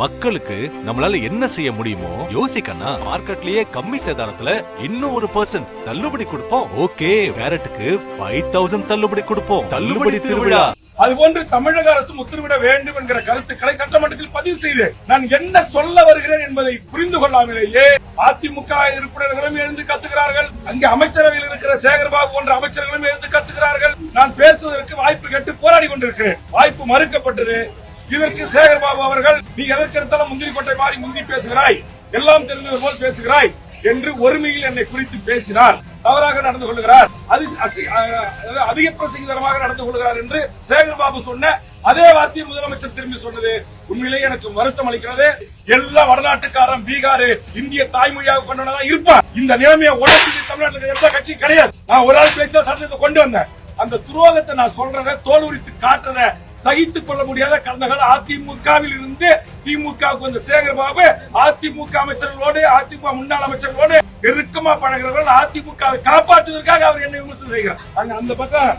மக்களுக்கு நம்மளால என்ன செய்ய முடியுமோ யோசிக்கனா மார்க்கெட்லயே கம்மி சேதாரத்துல இன்னும் ஒரு பர்சன்ட் தள்ளுபடி கொடுப்போம். ஓகே கேரட்டுக்கு ஃபைவ் தௌசண்ட் தள்ளுபடி கொடுப்போம். தள்ளுபடி திருவிழா. அதுபோன்று தமிழக அரசும் உத்தரவிட வேண்டும் என்கிற கருத்துக்களை சட்டமன்றத்தில் பதிவு செய்து நான் என்ன சொல்ல வருகிறேன் என்பதை புரிந்து கொள்ளாமலேயே அதிமுக உறுப்பினர்களும் எழுந்து கத்துகிறார்கள். அங்கே அமைச்சரவையில் இருக்கிற சேகர்பாபு போன்ற அமைச்சர்களும் எழுந்து கத்துகிறார்கள். நான் பேசுவதற்கு வாய்ப்பு கேட்டு போராடி கொண்டிருக்கிறேன். வாய்ப்பு மறுக்கப்பட்டது. இதற்கு சேகர்பாபு அவர்கள் நீ எதற்கெடுத்தாலும் முந்திரி கொட்டை மாறி முந்தி பேசுகிறாய்? எல்லாம் தெரிந்தது போல் பேசுகிறாய் என்று ஒருமையில் என்னை குறித்து பேசினார். தவறாக நடந்து கொள்கிறார். அதிக பிரசங்கிதரமாக நடந்து கொள்கிறார் என்று சேகர்பாபு சொன்ன அதே வார்த்தையை முதலமைச்சர் திரும்பி சொன்னது. உண்மையிலேயே எனக்கு வருத்தம் அளிக்கிறது. எல்லா வடநாட்டுக்காரன் பீகார் இந்திய தாய்மொழியாக கொண்டவனதான் இருப்பான். இந்த நிலைமையை உடனே தமிழ்நாட்டில் எந்த கட்சியும் கிடையாது. நான் ஒரு ஆள் பேசி தான் சட்டத்தை கொண்டு வந்தேன். அந்த துரோகத்தை நான் சொல்றத தோல் உரித்து காட்டுறத சகித்துக் கொள்ள முடியாத கடந்த கால அதிமுகவில் இருந்து திமுகவுக்கு வந்த சேகர்பாபு அதிமுக அமைச்சர்களோடு அதிமுக முன்னாள் அமைச்சர்களோடு நெருக்கமா பழகிறவர்கள் அதிமுகவை காப்பாற்றுவதற்காக அவர் என்ன விமர்சனம் செய்கிறார். அங்க அந்த பக்கம்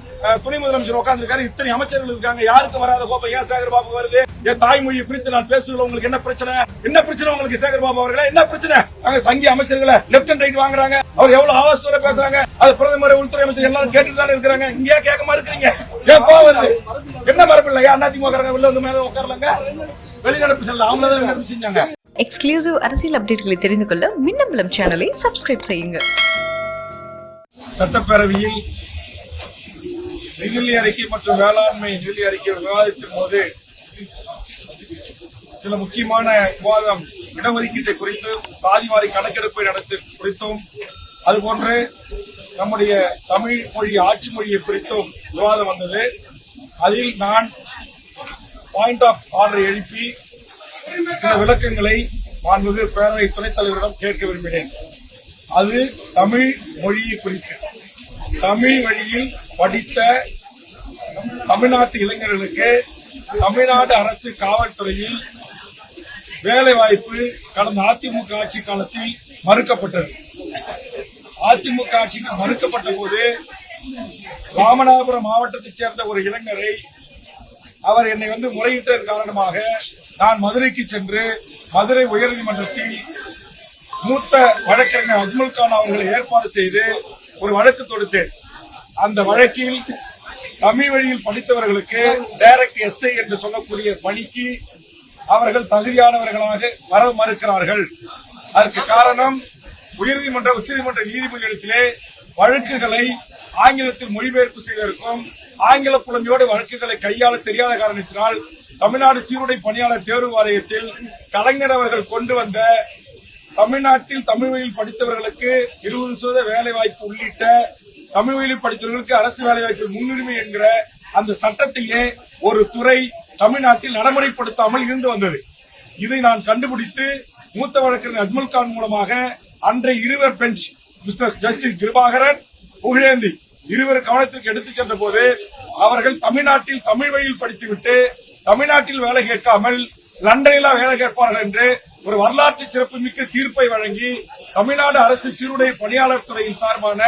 துணை முதலமைச்சர் உட்கார்ந்துருக்காரு. இத்தனை அமைச்சர்கள் இருக்காங்க. யாருக்கு வராத கோப்பை ஏன் சேகர்பாபு வருது? என் தாய்மொழியை பிரித்து நான் பேசுவதில் உங்களுக்கு என்ன பிரச்சனை? என்ன பிரச்சனை உங்களுக்கு சேகர் பாபு அவர்களே? என்ன பிரச்சனை? அங்க சங்கி அமைச்சர்களை லெப்ட் அண்ட் ரைட் வாங்குறாங்க. அவர் எவ்வளவு ஆவாசத்தோட பேசுறாங்க? அது பிரதமர் உள்துறை அமைச்சர் எல்லாரும் கேட்டுட்டு தானே இருக்கிறாங்க. இங்கே கேட்க இருக்கிறீங்க ஏன் கோவம் வருது? என்ன மரபு இல்லையா? அதிமுக உள்ள வந்து மேல உட்காரலங்க. வெளிநடப்பு செல்ல. அவங்க தான் செஞ்சாங்க? எக்ஸ்க்ளூசிவ் அரசியல் அப்டேட்களை தெரிந்து கொள்ள மின்னம்பலம் சேனலை சப்ஸ்கிரைப் செய்யுங்க. சட்டப்பேரவையில் நிதிநிலை அறிக்கை மற்றும் வேளாண்மை நிதிநிலை அறிக்கை விவாதத்தின் போது சில முக்கியமான விவாதம் இடஒதுக்கீட்டை குறித்தும் சாதிவாரி கணக்கெடுப்பை நடத்த குறித்தும் அதுபோன்று நம்முடைய தமிழ் மொழி ஆட்சி மொழியை குறித்தும் விவாதம் வந்தது. அதில் நான் பாயிண்ட் ஆஃப் ஆர்டர் எழுப்பி சில விளக்கங்களை மாண்புமிகு பேரவை துணைத் தலைவரிடம் கேட்க விரும்பினேன். அது தமிழ் மொழியை குறித்து. தமிழ் வழியில் படித்த தமிழ்நாட்டு இளைஞர்களுக்கு தமிழ்நாடு அரசு காவல்துறையில் வேலை வாய்ப்பு கடந்த அதிமுக ஆட்சி காலத்தில் மறுக்கப்பட்டது. அதிமுக ஆட்சிக்கு மறுக்கப்பட்ட போது ராமநாதபுரம் மாவட்டத்தைச் சேர்ந்த ஒரு இளைஞரை அவர் என்னை வந்து முறையிட்டதன் காரணமாக நான் மதுரைக்கு சென்று மதுரை உயர்நீதிமன்றத்தில் மூத்த வழக்கறிஞர் அஜ்மல் கான் அவர்களை ஏற்பாடு செய்து ஒரு வழக்கு தொடுத்தேன். அந்த வழக்கில் தமிழ் வழியில் படித்தவர்களுக்கு டைரக்ட் எஸ்ஐ என்று சொல்லக்கூடிய பணிக்கு அவர்கள் தகுதியானவர்களாக வர மறுக்கிறார்கள். அதற்கு காரணம் உயர்நீதிமன்ற உச்சநீதிமன்ற நீதிமன்றத்திலே வழக்குகளை ஆங்கிலத்தில் மொழிபெயர்ப்பு செய்வதற்கும் ஆங்கில புலமையோடு வழக்குகளை கையாள தெரியாத காரணத்தினால் தமிழ்நாடு சீருடை பணியாளர் தேர்வு வாரியத்தில் கலைஞர் அவர்கள் கொண்டு வந்த தமிழ்நாட்டில் தமிழ் வழியில் படித்தவர்களுக்கு இருபது சதவீத வேலை வாய்ப்பு உள்ளிட்ட தமிழ் வழியில் படித்தவர்களுக்கு அரசு வேலை வாய்ப்பு முன்னுரிமை என்கிற அந்த சட்டத்தையே ஒரு துறை தமிழ்நாட்டில் நடைமுறைப்படுத்தாமல் இருந்து வந்தது. இதை நான் கண்டுபிடித்து மூத்த வழக்கறிஞர் அஜ்மல் கான் மூலமாக அன்றைய இருவர் bench mister justice Kirubakaran Pugazhendhi இருவர் கவனத்திற்கு எடுத்துச் சென்ற போது அவர்கள் தமிழ்நாட்டில் தமிழ் வழியில் படித்துவிட்டு தமிழ்நாட்டில் வேலை கேட்காமல் லண்டனில் வேலை கேட்பார்கள் என்று ஒரு வரலாற்று சிறப்புமிக்க தீர்ப்பை வழங்கி தமிழ்நாடு அரசு சீருடை பணியாளர் துறையின் சார்பான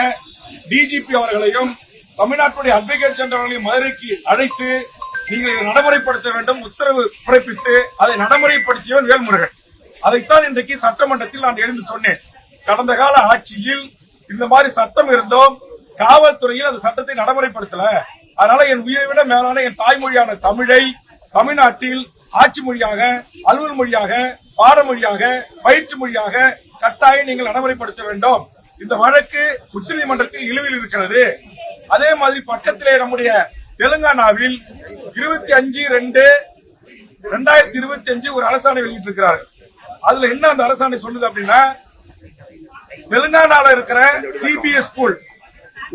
டிஜிபி அவர்களையும் தமிழ்நாட்டுடைய அட்வொகேட் சென்றவர்களையும் மதுரைக்கு அழைத்து நீங்கள் இதை நடைமுறைப்படுத்த வேண்டும் உத்தரவு பிறப்பித்து அதை நடைமுறைப்படுத்தியவன் வேல்முருகன். அதைத்தான் இன்றைக்கு சட்டமன்றத்தில் நான் எழுந்து சொன்னேன். கடந்த கால ஆட்சியில் இந்த மாதிரி சட்டம் இருந்தோம். காவல்துறையில் அந்த சட்டத்தை நடைமுறைப்படுத்தல. அதனால என் உயிரை விட மேலான என் தாய்மொழியான தமிழை தமிழ்நாட்டில் ஆட்சி மொழியாக அலுவல் மொழியாக பாடமொழியாக பயிற்சி மொழியாக கட்டாயம் நீங்கள் நடைமுறைப்படுத்த வேண்டும். இந்த வழக்கு உச்சநீதிமன்றத்தில் இழுவில் இருக்கிறது. அதே மாதிரி பக்கத்திலே நம்முடைய தெலுங்கானாவில் இருபத்தி அஞ்சு ரெண்டு ரெண்டாயிரத்தி இருபத்தி அஞ்சு ஒரு அரசாணை வெளியிட்டிருக்கிறார் அதுல என்ன அந்த அரசாணை சொல்லுது அப்படின்னா தெலுங்கானால இருக்கிற சிபிஎஸ் ஸ்கூல்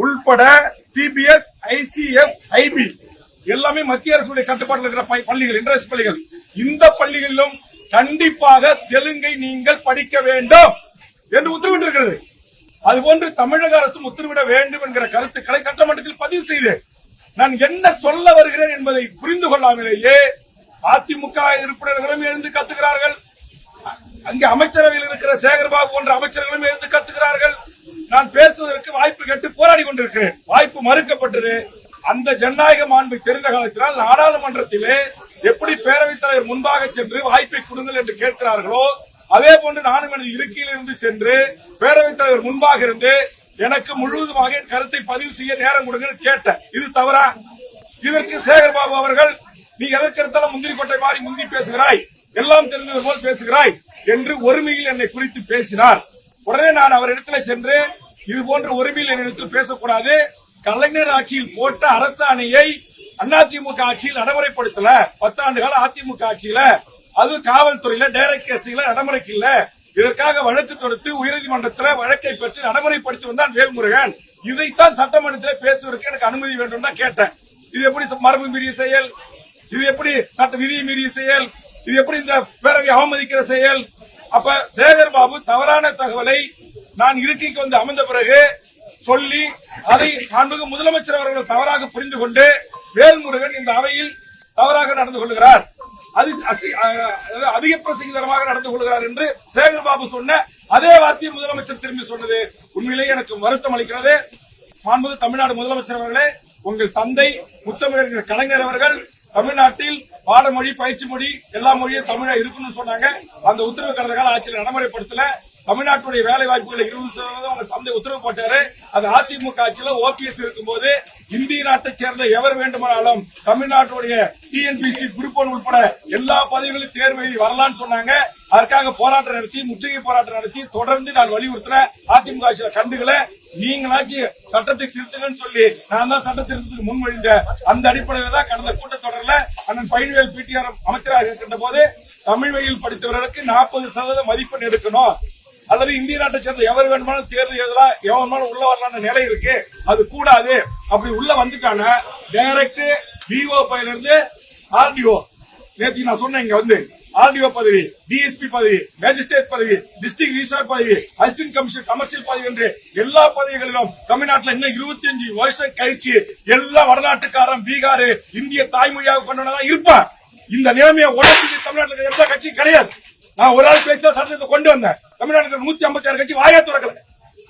உள்பட சிபிஎஸ் ஐசிஎஃப் ஐபி எல்லாமே மத்திய அரசுடைய கட்டுப்பாட்டில் இருக்கிற பள்ளிகள் இன்டர்நேஷனல் பள்ளிகள். இந்த பள்ளிகளிலும் கண்டிப்பாக தெலுங்கை நீங்கள் படிக்க வேண்டும் என்று உத்தரவிட்டிருக்கிறது. அதுபோன்று தமிழக அரசும் உத்தரவிட வேண்டும் என்கிற கருத்துக்களை சட்டமன்றத்தில் பதிவு செய்தேன் நான் என்ன சொல்ல வருகிறேன் என்பதை புரிந்து கொள்ளாமலேயே அதிமுக உறுப்பினர்களும் எழுந்து கத்துகிறார்கள் அங்கே அமைச்சரவையில் இருக்கிற சேகர்பாபு போன்ற அமைச்சர்களும் எழுந்து கத்துகிறார்கள் நான் பேசுவதற்கு வாய்ப்பு கேட்டு போராடி கொண்டிருக்கிறேன். வாய்ப்பு மறுக்கப்பட்டது. அந்த ஜனநாயக மாண்பை தெரிந்த காலத்தினால் நாடாளுமன்றத்திலே எப்படி பேரவைத் தலைவர் முன்பாக சென்று வாய்ப்பை கொடுங்கள் என்று கேட்கிறார்களோ அதே போன்று நானும் எனது இருக்கையில் இருந்து சென்று பேரவைத் தலைவர் முன்பாக இருந்து எனக்கு முழுவதுமாக என் கருத்தை பதிவு செய்ய நேரம் கொடுங்கள் கேட்டேன். இது தவறா? இதற்கு சேகர்பாபு அவர்கள் நீ எதற்கெடுத்தாலும் முந்திரி கொட்டை மாறி முந்தி பேசுகிறாய். எல்லாம் தெரிந்தது போல் பேசுகிறாய் என்று ஒருமையில் என்னை குறித்து பேசினார். உடனே நான் அவரிடத்துல சென்று இது போன்ற ஒருமையில் என்னிடத்தில் பேசக்கூடாது. கலைஞர் ஆட்சியில் போட்ட அரசாணையை அதிமுக ஆட்சியில் நடைமுறைப்படுத்தல. பத்தாண்டு கால அதிமுக ஆட்சியில. அது காவல்துறையில டைரக்ட் கேசில நடைமுறைக்கு இல்ல இதற்காக வழக்கு தொடுத்து உயர்நீதிமன்றத்தில் வழக்கை பெற்று நடைமுறைப்படுத்தி வந்தான் வேல்முருகன். இதைத்தான் சட்டமன்றத்தில் பேசுவதற்கு எனக்கு அனுமதி வேண்டும் தான் கேட்டேன். இது எப்படி மரபு மீறிய செயல்? இது எப்படி சட்ட விதியை மீறிய செயல்? இது எப்படி இந்த பேரவை அவமதிக்கிற செயல்? அப்ப சேகர் பாபு தவறான தகவலை நான் இருக்கைக்கு வந்து அமர்ந்த பிறகு சொல்லி அதை மாண்புமிகு முதலமைச்சர் அவர்கள் தவறாக புரிந்து கொண்டு வேல்முருகன் இந்த அவையில் தவறாக நடந்து கொள்கிறார். அது அசி- அதாவது அதிக பிரசங்கிதரமாக நடந்து கொள்கிறார் என்று சேகர் பாபு சொன்ன அதே வார்த்தையை முதலமைச்சர் திரும்பி சொன்னது. உண்மையிலேயே எனக்கு வருத்தம் அளிக்கிறது. மாண்புமிகு தமிழ்நாடு முதலமைச்சர் அவர்களே உங்கள் தந்தை முத்தமிழர் கலைஞர் அவர்கள் தமிழ்நாட்டில் பாடமொழி பயிற்சி மொழி எல்லா மொழியும் தமிழா இருக்குன்னு சொன்னாங்க. அந்த உத்தரவு கடந்த கால ஆட்சியில் நடைமுறைப்படுத்தல. தமிழ்நாட்டுடைய வேலை வாய்ப்புகளை இருபது சதவீதம் உங்க தந்தை உத்தரவு போட்டாரு. அது அதிமுக ஆட்சியில ஓபிஎஸ் இருக்கும்போது இந்திய நாட்டை சேர்ந்த எவர் வேண்டுமானாலும் தமிழ்நாட்டுடைய டிஎன்பிசி குரூப் ஒன் உட்பட எல்லா பதவிகளும் தேர்வு எழுதி வரலாம்னு சொன்னாங்க. அதற்காக போராட்டம் நடத்தி முற்றுகை போராட்டம் நடத்தி தொடர்ந்து நான் வலியுறுத்தின அதிமுக ஆட்சியில கண்டுகளை நீங்களாச்சும் சட்டத்தை திருத்துங்கன்னு சொல்லி நான் தான் சட்ட திருத்தத்துக்கு முன்மொழிந்த அந்த அடிப்படையில தான் கடந்த கூட்டத்தொடரில் அண்ணன் பயிர்வேல் பிடிஆர் அமைச்சராக இருக்கின்ற போது தமிழ் வழியில் படித்தவர்களுக்கு நாற்பது சதவீதம் மதிப்பெண் எடுக்கணும். அல்லது இந்திய நாட்டை சேர்ந்த எவர் வேணுமானாலும் தேர்வு எழுதலாம் எவன் வேணுமானாலும் உள்ள வரலாம்னு நிலை இருக்கு. அது கூடாது. அப்படி உள்ள வந்துட்டான டைரக்ட் விஓ பையில இருந்து ஆர்டிஓ நேற்று நான் சொன்னேன் இங்க வந்து. ஆர்டிஓ பதவி டிஎஸ்பி பதவி மேஜிஸ்ட்ரேட் பதவி டிஸ்ட்ரிக்ட் ரிசார்ட் பதவி அசிஸ்டன்ட் கமிஷனர் கமர்ஷியல் பதவி என்று எல்லா பதவிகளிலும் தமிழ்நாட்டில் இன்னும் இருபத்தி அஞ்சு வருஷம் கழிச்சு எல்லா வடநாட்டுக்காரன் பீகார் இந்திய தாய்மொழியாக கொண்டவனா இருப்பான் இந்த நிலைமையை உடனே தமிழ்நாட்டில் எந்த கட்சியும் கிடையாது. நான் ஒரு ஆள் பேசி தான் சட்டத்தை கொண்டு வந்தேன். தமிழ்நாட்டில் நூத்தி ஐம்பத்தி ஆறு கட்சி வாயா திறக்கல.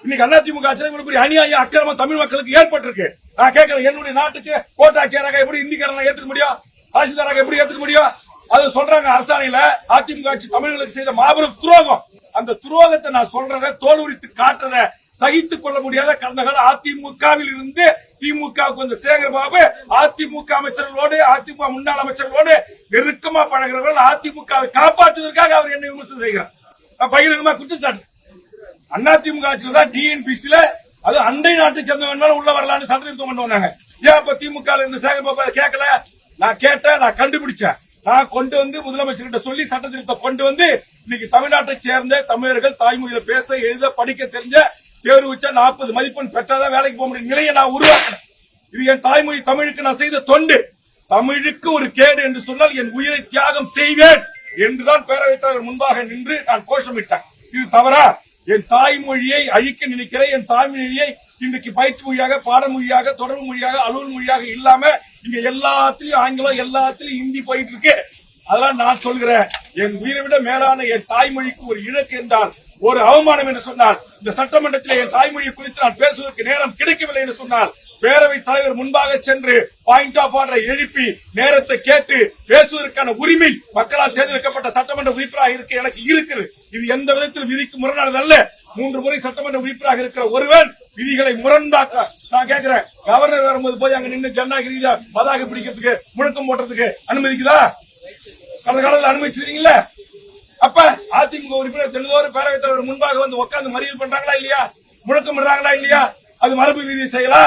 இன்னைக்கு அதிமுக ஆட்சியில் இவ்வளவு பெரிய அநியாயம் அக்கிரமம் தமிழ் மக்களுக்கு ஏற்பட்டிருக்கு. நான் கேட்கிறேன் என்னுடைய நாட்டுக்கு கோட்டாட்சியராக எப்படி இந்திக்காரனை ஏத்துக்க முடியும்? தாசில்தாராக எப்படி ஏத்துக்க முடியும்? அது சொல்றாங்க அரசாணையில அதிமுக ஆட்சி தமிழர்களுக்கு செய்த மாபெரும் துரோகம். அந்த துரோகத்தை நான் சொல்றத தோல் உரித்து காட்டுறத சகித்துக் கொள்ள முடியாத கடந்த கால அதிமுகவில் இருந்து திமுகவுக்கு வந்த சேகர் பாபு அதிமுக அமைச்சர்களோடு அதிமுக முன்னாள் அமைச்சர்களோடு நெருக்கமா பழகிறவர்கள் அதிமுகவை காப்பாற்றுவதற்காக அவர் என்ன விமர்சனம் செய்கிறார். பகிரங்கமா குற்றச்சாட்டு. அதிமுக ஆட்சியில் தான் டிஎன்பிசில அது அண்டை நாட்டை சேர்ந்த வேணாலும் உள்ள வரலாம்னு சட்ட திருத்தம் கொண்டு வந்தாங்க. ஏன் இப்ப திமுக இருந்த இருந்து சேகர் பாபு கேட்கல? நான் கேட்டேன் நான் கண்டுபிடிச்சேன். நான் கொண்டு வந்து முதலமைச்சர் சொல்லி சட்ட திருத்தம் கொண்டு வந்து இன்னைக்கு தமிழ்நாட்டை சேர்ந்த தமிழர்கள் தாய்மொழியில பேச எழுத படிக்க தெரிஞ்ச தேர்வு வச்சா நாற்பது மதிப்பெண் பெற்றாதான் வேலைக்கு போக முடியும். நிலையை நான் உருவாக்கினேன் இது என் தாய்மொழி தமிழுக்கு நான் செய்த தொண்டு. தமிழுக்கு ஒரு கேடு என்று சொன்னால் என் உயிரை தியாகம் செய்வேன் என்றுதான் பேரவைத் தலைவர் முன்பாக நின்று நான் கோஷமிட்டேன். இது தவறா? என் தாய்மொழியை அழிக்க நினைக்கிற என் தாய்மொழியை இன்றைக்கு பயிற்சி மொழியாக பாடமொழியாக தொடர்பு மொழியாக அலுவல் மொழியாக இல்லாம இங்க எல்லாத்துலயும் ஆங்கிலம் எல்லாத்துலயும் ஹிந்தி போயிட்டு இருக்கு. அதெல்லாம் நான் சொல்கிறேன் என் உயிரை விட மேலான என் தாய்மொழிக்கு ஒரு இழக்கு என்றால் ஒரு அவமானம் என்று சொன்னால் இந்த சட்டமன்றத்தில் என் தாய்மொழியை குறித்து நான் பேசுவதற்கு நேரம் கிடைக்கவில்லை என்று சொன்னால் பேரவை தலைவர் முன்பாக சென்று பாயிண்ட் ஆஃப் ஆர்டரை எழுப்பி நேரத்தை கேட்டு பேசுவதற்கான உரிமை மக்களால் தேர்ந்தெடுக்கப்பட்ட சட்டமன்ற உறுப்பினராக இருக்க எனக்கு இருக்குது. இது எந்த விதத்தில் விதிக்கு முரணானது அல்ல. மூன்று முறை சட்டமன்ற உறுப்பினராக இருக்கிற ஒருவன் விதிகளை முரண்பாக்க நான் கேட்கிறேன் கவர்னர் வரும்போது போய் அங்க நின்று ஜனநாயக ரீதியா பதாக பிடிக்கிறதுக்கு முழக்கம் போடுறதுக்கு அனுமதிக்குதா? கடந்த காலத்தில் அனுமதிச்சிருக்கீங்களா அப்ப அதிமுக உறுப்பினர் தெளிவோரு பேரவைத் தலைவர் முன்பாக வந்து உட்கார்ந்து மறியல் பண்றாங்களா இல்லையா? முழக்கம் பண்றாங்களா இல்லையா? அது மரபு விதி செய்யலா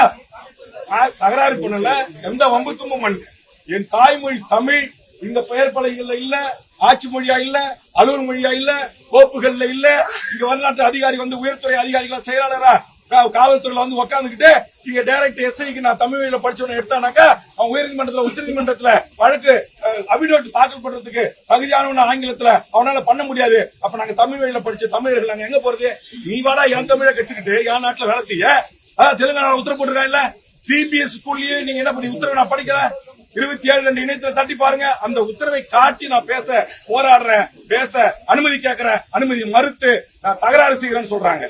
தகராறு பண்ணல. எந்த வம்பு தும்பும் பண்ணல என் தாய்மொழி தமிழ் இந்த பெயர் பலகைகள்ல இல்ல ஆட்சி மொழியா இல்ல அலுவல் மொழியா இல்ல கோப்புகள்ல இல்ல. இங்க வரலாற்று அதிகாரி வந்து உயர்த்துறை அதிகாரிகளா செயலாளரா? காவல்துறையில வந்து உட்காந்துக்கிட்டு இங்க டைரக்ட் எஸ்ஐக்கு நான் தமிழ் வழியில படிச்சவன எடுத்தானாக்கா அவன் உயர்நீதிமன்றத்துல உச்சநீதிமன்றத்துல வழக்கு அபிடோட் தாக்கல் பண்றதுக்கு தகுதியானவன ஆங்கிலத்துல அவனால பண்ண முடியாது. அப்ப நாங்க தமிழ் வழியில படிச்ச தமிழர்கள் நாங்க எங்க போறது? நீ வாடா என் தமிழை கற்றுக்கிட்டு என் நாட்டுல வேலை செய்ய. அதான் தெலுங்கானா உத்தரவு போட்டிருக்கான் இல்ல? சிபிஎஸ் ஸ்கூல்லயே நீங்க என்ன பண்ணி உத்தரவு நான் படிக்கிறேன் இருபத்தி ஏழு ரெண்டு இணையத்துல தட்டி பாருங்க. அந்த உத்தரவை காட்டி நான் பேச போராடுறேன் பேச அனுமதி கேட்கிறேன் அனுமதி மறுத்து நான் தகராறு செய்கிறேன்னு சொல்றாங்க.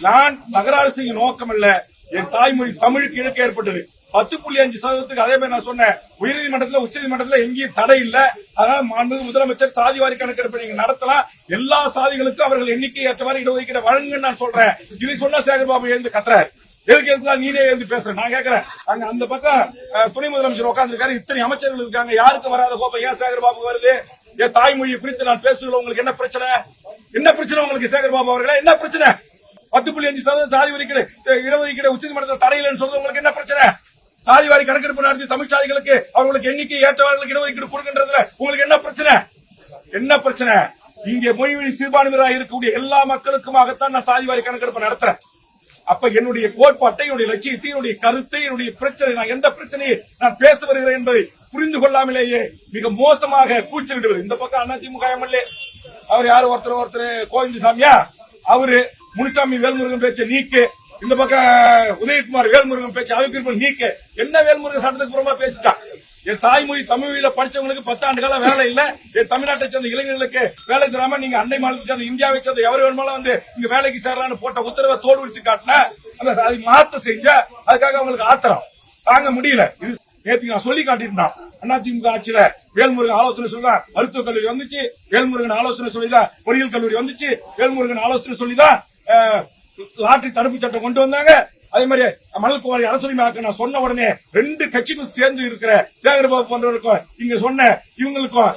நான் தகராறு நோக்கம் இல்ல என் தாய்மொழி தமிழுக்கு இழக்க ஏற்பட்டது. பத்து புள்ளி அஞ்சு சதவீதத்துக்கு அதே மாதிரி நான் சொன்னேன். உயர்நீதிமன்றத்துல உச்சநீதிமன்றத்துல எங்கேயும் தடை இல்ல. அதனால மாண்பு முதலமைச்சர் சாதி வாரி கணக்கெடுப்பு நீங்க நடத்தலாம். எல்லா சாதிகளுக்கும் அவர்கள் எண்ணிக்கை ஏற்றவாறு இடஒதுக்கீடு வழங்குன்னு நான் சொல்றேன். இதை சொன்னா சேகர்பாபு எழுந்து கத்துறாரு. எதுக்கு எதுக்குதான் நீனே எழுந்து பேசுற நான் கேக்குறேன். அங்க அந்த பக்கம் துணை முதலமைச்சர் உட்காந்துருக்காரு இத்தனை அமைச்சர்கள் இருக்காங்க. யாருக்கு வராத கோப்பை ஏன் சேகர்பாபு வருது? என் தாய்மொழியை குறித்து நான் பேசுகிறேன் உங்களுக்கு என்ன பிரச்சனை? என்ன பிரச்சனை உங்களுக்கு சேகர்பாபு அவர்களே? என்ன பிரச்சனை? பத்து புள்ளி அஞ்சு சதவீதம் சாதி ஒதுக்கீடு அஹ், இடஒதுக்கீடு உச்சநீதிமன்றத்தில் தடையில்னு சொல்றது உங்களுக்கு என்ன பிரச்சனை? சாதி வாரி கணக்கெடுப்பு நடத்தி தமிழ் சாதிகளுக்கு அவங்களுக்கு எண்ணிக்கை ஏற்றவர்களுக்கு இடஒதுக்கீடு கொடுக்கின்றதுல உங்களுக்கு என்ன பிரச்சனை? என்ன பிரச்சனை? இங்கே மொழி சிறுபான்மையினராக இருக்கக்கூடிய எல்லா மக்களுக்குமாகத்தான் நான் சாதி வாரி கணக்கெடுப்பு நடத்துறேன். அப்ப என்னுடைய கோட்பாட்டை என்னுடைய லட்சியத்தை என்னுடைய கருத்தை என்னுடைய பிரச்சனை நான் எந்த பிரச்சனையை நான் பேச வருகிறேன் என்பதை புரிந்து கொள்ளாமலேயே மிக மோசமாக கூச்சலிடுவது இந்த பக்கம் அதிமுக எம்எல்ஏ. அவர் யாரு? ஒருத்தர் ஒருத்தர் கோவிந்த சாமியா அவரு முனிசாமி வேல்முருகன் பேச்சை நீக்கு இந்த பக்கம் உதயகுமார் வேல்முருகன் பேச்சு அவைக்குறிப்பு நீக்கு. என்ன வேல்முருகன் சட்டத்துக்கு புறமா பேசிட்டான் என் தாய்மொழி தமிழ்ல படிச்சவங்களுக்கு பத்தாண்டு காலம் வேலை இல்ல. என் தமிழ்நாட்டை சேர்ந்த இளைஞர்களுக்கு வேலை தராம நீங்க அண்டை மாநிலத்தை சேர்ந்த இந்தியாவை சேர்ந்த எவரு வேணுமாலும் வந்து இங்க வேலைக்கு சேரலான்னு போட்ட உத்தரவை தோடு விட்டு காட்டின அந்த அதை மாத்த செஞ்ச அதுக்காக அவங்களுக்கு ஆத்திரம். தாங்க முடியல. இது நேத்து நான் சொல்லி காட்டியிருந்தான். அதிமுக ஆட்சியில வேல்முருகன் ஆலோசனை சொல்லிதான் மருத்துவக் கல்லூரி வந்துச்சு. வேல்முருகன் ஆலோசனை சொல்லிதான் பொறியியல் கல்லூரி வந்துச்சு. வேல்முருகன் ஆலோசனை சொல்லிதான் லாட்டரி தடுப்பு சட்டம் கொண்டு வந்தாங்க. அதே மாதிரி மணல் குமாரி அரசுரிமையாக்க நான் சொன்ன உடனே ரெண்டு கட்சிக்கும் சேர்ந்து இருக்கிற சேகர்பாபு போன்றவருக்கும் இங்க சொன்ன இவங்களுக்கும்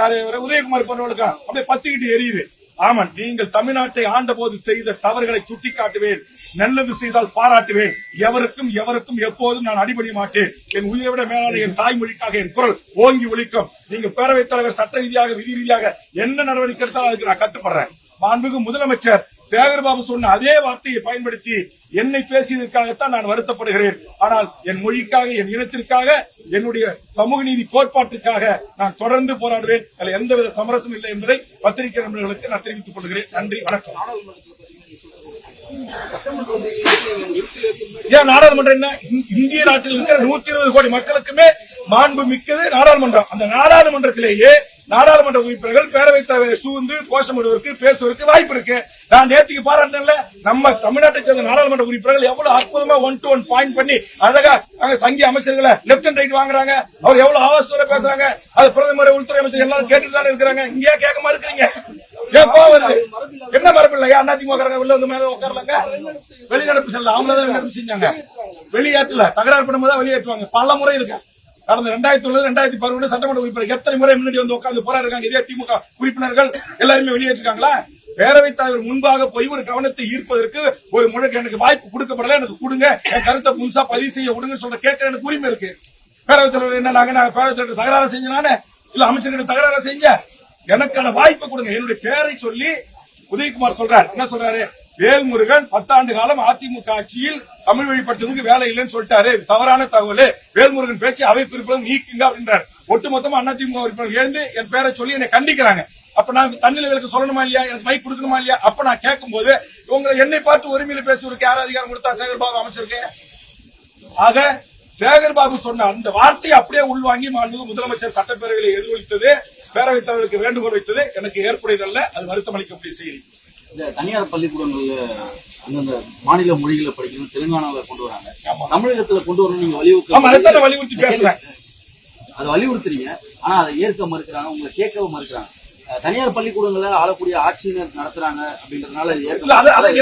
யாரு உதயகுமார் போன்றவர்களுக்கும் அப்படியே பத்திக்கிட்டு எரியுது. ஆமா நீங்கள் தமிழ்நாட்டை ஆண்டபோது செய்த தவறுகளை சுட்டிக்காட்டுவேன். நல்லது செய்தால் பாராட்டுவேன். எவருக்கும் எவருக்கும் எப்போதும் நான் அடிபடி மாட்டேன். என் உயிரை விட மேலான என் தாய்மொழிக்காக என் குரல் ஓங்கி ஒழிக்கும் நீங்க பேரவைத் தலைவர் சட்ட ரீதியாக விதி ரீதியாக என்ன நடவடிக்கை எடுத்தாலும் அதுக்கு நான் கட்டுப்படுறேன். மாண்புமிகு முதலமைச்சர் சேகர்பாபு சொன்ன அதே வார்த்தையை பயன்படுத்தி என்னை பேசியதற்காகத்தான் நான் வருத்தப்படுகிறேன். ஆனால் என் மொழிக்காக என் இனத்திற்காக என்னுடைய சமூக நீதி கோட்பாட்டுக்காக நான் தொடர்ந்து போராடுவேன். அதில் எந்தவித சமரசம் இல்லை என்பதை பத்திரிகை நண்பர்களுக்கு நான் தெரிவித்துக் கொள்கிறேன். நன்றி வணக்கம். ஏன் நாடாளுமன்றம் என்ன? இந்திய நாட்டில் இருக்கிற நூத்தி இருபது கோடி மக்களுக்குமே மாண்பு மிக்கது நாடாளுமன்றம். அந்த நாடாளுமன்றத்திலேயே நாடாளுமன்ற உறுப்பினர்கள் பேரவைத் தலைவரை சூழ்ந்து கோஷமிடுவதற்கு பேசுவதற்கு வாய்ப்பு இருக்கு. நான் நேற்றுக்கு பாராட்டினேன்ல நம்ம தமிழ்நாட்டை சேர்ந்த நாடாளுமன்ற உறுப்பினர்கள் எவ்வளவு அற்புதமா ஒன் டு ஒன் பாயிண்ட் பண்ணி அழகா அங்க சங்கி அமைச்சர்களை லெப்ட் அண்ட் ரைட் வாங்குறாங்க. அவர் எவ்வளவு ஆவாசத்தோட பேசுறாங்க. அது பிரதமர் உள்துறை அமைச்சர் எல்லாரும் கேட்டுட்டு தானே இருக்கிறாங்க. இங்கேயா கேட்க இருக்கிறீங்க ஏன் கோவம் வருது? என்ன மரபு இல்லையா? அதிமுக உள்ள வந்து மேல உட்காரலங்க? வெளிநடப்பு செல்ல அவங்க வெளிநடப்பு செஞ்சாங்க. வெளியேற்றல. தகராறு பண்ணும்போது வெளியேற்றுவாங்க. பல முறை இருக்கு. கடந்த ரெண்டாயிரத்தி ஒன்பது ரெண்டாயிரத்தி பதினொன்று சட்டமன்ற உறுப்பினர் எத்தனை முறை முன்னாடி வந்து உட்காந்து போராடுறாங்க? இதே திமுக உறுப்பினர்கள் எல்லாருமே வெளியேற்றிருக்காங்களா? பேரவைத் தலைவர் முன்பாக போய் ஒரு கவனத்தை ஈர்ப்பதற்கு ஒரு முழுக்க எனக்கு வாய்ப்பு கொடுக்கப்படல. எனக்கு கொடுங்க. என் கருத்தை புதுசா பதிவு செய்ய விடுங்க சொல்ற கேட்க எனக்கு உரிமை இருக்கு. பேரவைத் தலைவர் என்ன நாங்க நான் பேரவைத் தலைவர் தகராறு செஞ்சனானே இல்ல அமைச்சர்கிட்ட தகராறு செஞ்ச? எனக்கான வாய்ப்பை கொடுங்க. என்னுடைய பேரை சொல்லி உதயகுமார் சொல்றாரு. என்ன சொல்றாரு? வேல்முருகன் பத்தாண்டு காலம் அதிமுக ஆட்சியில் தமிழ் வழிபடுத்தவங்களுக்கு வேலை இல்லைன்னு சொல்லிட்டாரு. தவறான தகவல். வேல்முருகன் பேச்சு அவை குறிப்பிடம் நீக்குங்க அப்படின்றார். ஒட்டுமொத்தமா அதிமுக உறுப்பினர் எழுந்து என் பேரை சொல்லி என்னை கண்டிக்கிறாங்க. அப்ப நான் தன்னிலைகளுக்கு சொல்லணுமா இல்லையா? எனக்கு மைக் கொடுக்கணுமா இல்லையா? அப்ப நான் கேட்கும் போது உங்களை என்னை பார்த்து உரிமையில பேசுவதற்கு யார அதிகாரம் கொடுத்தா சேகர்பாபு அமைச்சிருக்கேன் ஆக சேகர் பாபு சொன்ன அந்த வார்த்தையை அப்படியே உள்வாங்கி மாண்புமிகு முதலமைச்சர் சட்டப்பேரவையில் எதிரொலித்தது பேரவைத் தலைவருக்கு வேண்டுகோள் வைத்தது எனக்கு ஏற்புடையதல்ல. அது வருத்தம் அளிக்கக்கூடிய செய்தி. இந்த தனியார் பள்ளிக்கூடங்கள்ல அந்தந்த மாநில மொழிகளை படிக்கணும் தெலுங்கானால கொண்டு வராங்க. தமிழகத்துல கொண்டு வரணும் நீங்க வலியுறுத்த வலியுறுத்தி பேசுறேன். அதை வலியுறுத்துறீங்க. ஆனா அதை ஏற்க மறுக்கிறாங்க உங்களை கேட்கவும் மறுக்கிறாங்க. தனியார் பள்ளிக்கூடங்களை ஆளக்கூடிய ஆட்சியினர் நடத்துறாங்க அப்படின்றதுனால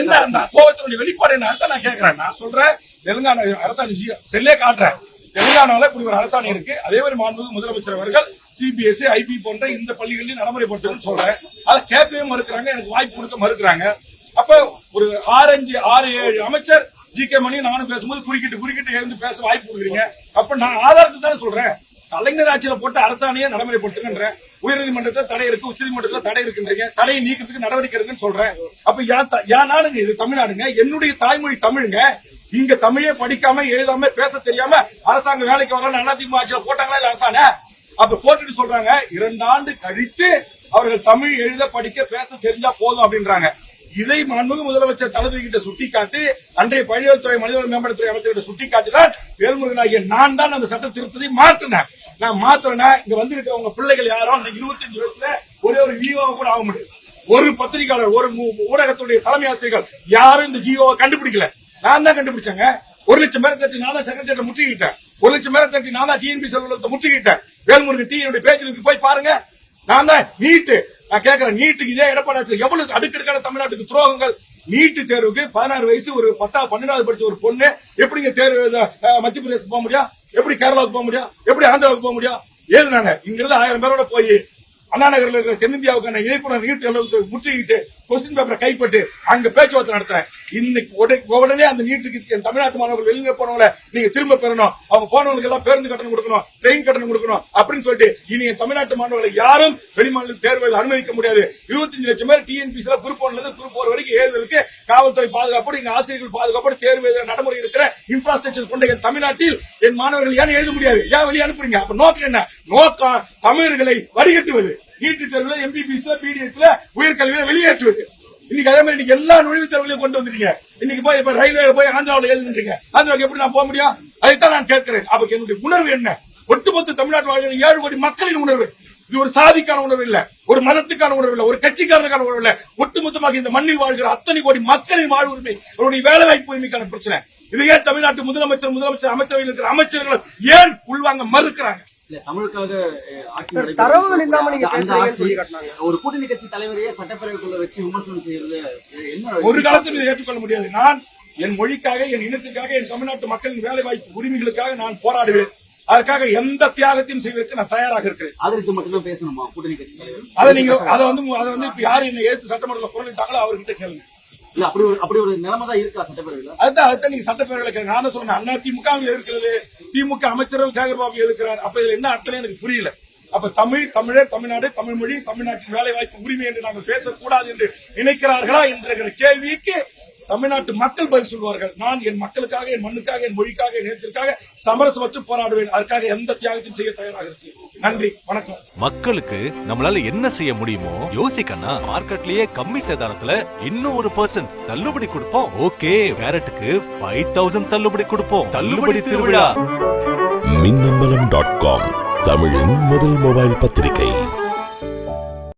என்ன கோபத்தினுடைய வெளிப்பாடு என்ன அதான் நான் கேட்கிறேன். நான் சொல்றேன் தெலுங்கானா அரசாணை செல்லே காட்டுறேன். தெலுங்கானால இப்படி ஒரு அரசாணை இருக்கு. அதே மாதிரி மாண்புமிகு முதலமைச்சர் அவர்கள் சிபிஎஸ்சி ஐபி போன்ற இந்த பள்ளிகளில் நடைமுறைப்படுத்தணும்னு சொல்றேன். அதை கேட்கவே மறுக்கிறாங்க எனக்கு வாய்ப்பு கொடுக்க மறுக்கிறாங்க. அப்ப ஒரு ஆறு அஞ்சு ஆறு ஏழு அமைச்சர் ஜி கே மணி நானும் பேசும்போது குறுக்கிட்டு குறுக்கிட்டு எழுந்து பேச வாய்ப்பு கொடுக்குறீங்க. அப்ப நான் ஆதாரத்தை தானே சொல்றேன். கலைஞர் ஆட்சியில போட்டு அரசாணையை நடைமுறைப்படுத்துங்கன்றேன். உயர்நீதிமன்றத்தில் தடை இருக்கு உச்சநீதிமன்றத்தில் தடை இருக்குன்றீங்க. தடையை நீக்கிறதுக்கு நடவடிக்கை இருக்குன்னு சொல்றேன். அப்ப ஏன் த- ஏன் நாடுங்க இது தமிழ்நாடுங்க என்னுடைய தாய்மொழி தமிழுங்க. இங்க தமிழே படிக்காம எழுதாம பேச தெரியாம அரசாங்க வேலைக்கு வரலாம் அதிமுக ஆட்சியில போட்டாங்களா இல்ல அரசாணை? அப்ப போட்டுட்டு சொல்றாங்க இரண்டு ஆண்டு கழித்து அவர்கள் தமிழ் எழுத படிக்க பேச தெரிஞ்சா போதும் அப்படின்றாங்க. இதை மாண்புமிகு முதலமைச்சர் தளபதி கிட்ட சுட்டிக்காட்டி அன்றைய பள்ளியல்துறை மனிதவள மேம்பாட்டுத்துறை அமைச்சர்கிட்ட சுட்டிக்காட்டி தான் வேல்முருகன் ஆகிய நான் தான் அந்த சட்ட திருத்தத்தை மாற்றினேன். நான் மாத்திரனா இங்க வந்திருக்க உங்க பிள்ளைகள் யாரும் அந்த இருபத்தஞ்சு வயசுல ஒரே ஒரு விஓ கூட ஆக முடியாது ஒரு பத்திரிகையாளர் ஒரு ஊடகத்துடைய தலைமை ஆசிரியர்கள் யாரும் இந்த ஜியோவை கண்டுபிடிக்கல. நான் தான் கண்டுபிடிச்சேங்க. ஒரு லட்சம் பேர் தட்டி நான் தான் செக்ரட்டரி முற்றுகிட்டேன் ஒரு லட்சம் பேரை தட்டி நான் தான் டிஎன்பி அலுவலகத்தை முற்றுகிட்டேன் வேல்முருகன் டி என்னுடைய பேஜிலுக்கு போய் பாருங்க. நான் தான் நீட்டு. நான் கேட்கிறேன் நீட்டுக்கு இதே எடப்பாடி எவ்வளவு அடுக்கடுக்கான தமிழ்நாட்டுக்கு துரோகங்கள்? நீட்டு தேர்வுக்கு பதினாறு வயசு ஒரு பத்தா பன்னெண்டாவது படிச்ச ஒரு பொண்ணு. எப்படிங்க தேர்வு மத்திய பிரதேசம் போக முடியும் எப்படி கேரளாவுக்கு போக முடியும் எப்படி ஆந்திராவுக்கு போக முடியும் ஏது நானே இங்க இருந்து ஆயிரம் பேரோட போய் அண்ணா நகர்ல இருக்கிற தென்னிந்தியாவுக்கான இயக்குனர் நீட்டு அளவுக்கு முற்றுகிட்டு கொஸ்டின் பேப்பரை கைப்பட்டு அங்க பேச்சுவார்த்தை நடத்துறேன். இன்னைக்கு உடனே அந்த நீட்டுக்கு என் தமிழ்நாட்டு மாணவர்கள் வெளியில போனவங்கள நீங்க திரும்ப பெறணும். அவங்க போனவங்களுக்கு எல்லாம் பேருந்து கட்டணம் கொடுக்கணும் ட்ரெயின் கட்டணம் கொடுக்கணும் அப்படின்னு சொல்லிட்டு இனி என் தமிழ்நாட்டு மாணவர்களை யாரும் வெளிமாநில தேர்வு அனுமதிக்க முடியாது. இருபத்தஞ்சு லட்சம் பேர் டிஎன்பிசி குரூப் ஒன்ல இருந்து குரூப் ஒரு வரைக்கும் ஏழுதலுக்கு காவல்துறை பாதுகாப்போடு எங்க ஆசிரியர்கள் பாதுகாப்போடு தேர்வு எழுதுற நடைமுறை இருக்கிற இன்ஃப்ராஸ்ட்ரக்சர் கொண்ட என் தமிழ்நாட்டில் என் மாணவர்கள் ஏன் எழுத முடியாது? ஏன் வெளியே அனுப்புறீங்க? அப்ப நோக்கம் என்ன? நோக்கம் தமிழர்களை வடிகட்டுவது. நீட்டு தேர்வுல எம்பிபிஎஸ்ல பிடிஎஸ்ல உயர்கல்வியில வெளியேற்றுவது. இன்னைக்கு அதே மாதிரி இன்னைக்கு எல்லா நுழைவுத் தேர்வுகளையும் கொண்டு வந்துருக்கீங்க. இன்னைக்கு போய் இப்ப ரயில்வே போய் ஆந்திராவில் எழுதுன்றீங்க ஆந்திராவுக்கு எப்படி நான் போக முடியும்? அதைத்தான் நான் கேட்கிறேன். அப்ப என்னுடைய உணர்வு என்ன? ஒட்டுமொத்த தமிழ்நாட்டு வாழ்கிற ஏழு கோடி மக்களின் உணர்வு. இது ஒரு சாதிக்கான உணர்வு இல்ல. ஒரு மதத்துக்கான உணர்வு இல்ல. ஒரு கட்சிக்காரனுக்கான உணர்வு இல்ல. ஒட்டுமொத்தமாக இந்த மண்ணில் வாழ்கிற அத்தனை கோடி மக்களின் வாழ் உரிமை அவருடைய வேலை வாய்ப்பு உரிமைக்கான பிரச்சனை. இது ஏன் தமிழ்நாட்டு முதலமைச்சர் முதலமைச்சர் அமைச்சரவையில் இருக்கிற அமைச்சர்கள் ஏன் உள்வாங்க மறுக்கிறாங்க? ஒரு கூட்டணி கட்சி தலைவரையே சட்டப்பேரவைக்குள்ள வச்சு விமர்சனம் செய்யறது என்ன ஒரு காலத்தில் ஏற்றுக்கொள்ள முடியாது. நான் என் மொழிக்காக என் இனத்துக்காக என் தமிழ்நாட்டு மக்களின் வேலை வாய்ப்பு உரிமைகளுக்காக நான் போராடுவேன். அதற்காக எந்த தியாகத்தையும் செய்வதற்கு நான் தயாராக இருக்கிறேன். ஆதரித்து மட்டும்தான் பேசணுமா கூட்டணி கட்சி தலைவர்? அதை நீங்க அதை வந்து அதை வந்து இப்ப யாரு என்ன ஏத்து சட்டமன்றத்தில் குரலிட்டாங்களோ அவர்கிட்ட கேளுங்க. இல்ல அப்படி ஒரு அப்படி ஒரு நிலைமை தான் இருக்கா சட்டப்பேரவையில? அதுதான் அதுதான் நீங்க சட்டப்பேரவையில் நான் சொன்னேன் அண்ணா திமுக எதிர்க்கிறது திமுக அமைச்சரும் சேகர்பாபு எதிர்க்கிறார். அப்ப இதுல என்ன அர்த்தம் எனக்கு புரியல. அப்ப தமிழ் தமிழர் தமிழ்நாடு தமிழ் மொழி தமிழ்நாட்டின் வேலை வாய்ப்பு உரிமை என்று நாங்கள் பேசக்கூடாது என்று நினைக்கிறார்களா என்ற கேள்விக்கு தமிழ்நாட்டு மக்கள் பதில் சொல்வார்கள் நான் என் மக்களுக்காக என் மண்ணுக்காக என் மொழிக்காக என் நேரத்திற்காக சமரசமற்று போராடுவேன். அதற்காக எந்த தியாகத்தையும் செய்ய தயாராக இருக்கேன் நன்றி. வணக்கம். மக்களுக்கு நம்மளால என்ன செய்ய முடியுமோ யோசிக்கண்ணா மார்க்கெட்லயே கம்மி சேதாரத்துல இன்னும் ஒரு பர்சன்ட் தள்ளுபடி கொடுப்போம். ஓகே. கேரட்டுக்கு ஃபைவ் தௌசண்ட் தள்ளுபடி கொடுப்போம். தள்ளுபடி திருவிழா. மின்னம்பலம் டாட் காம் தமிழின் முதல் மொபைல் பத்திரிகை.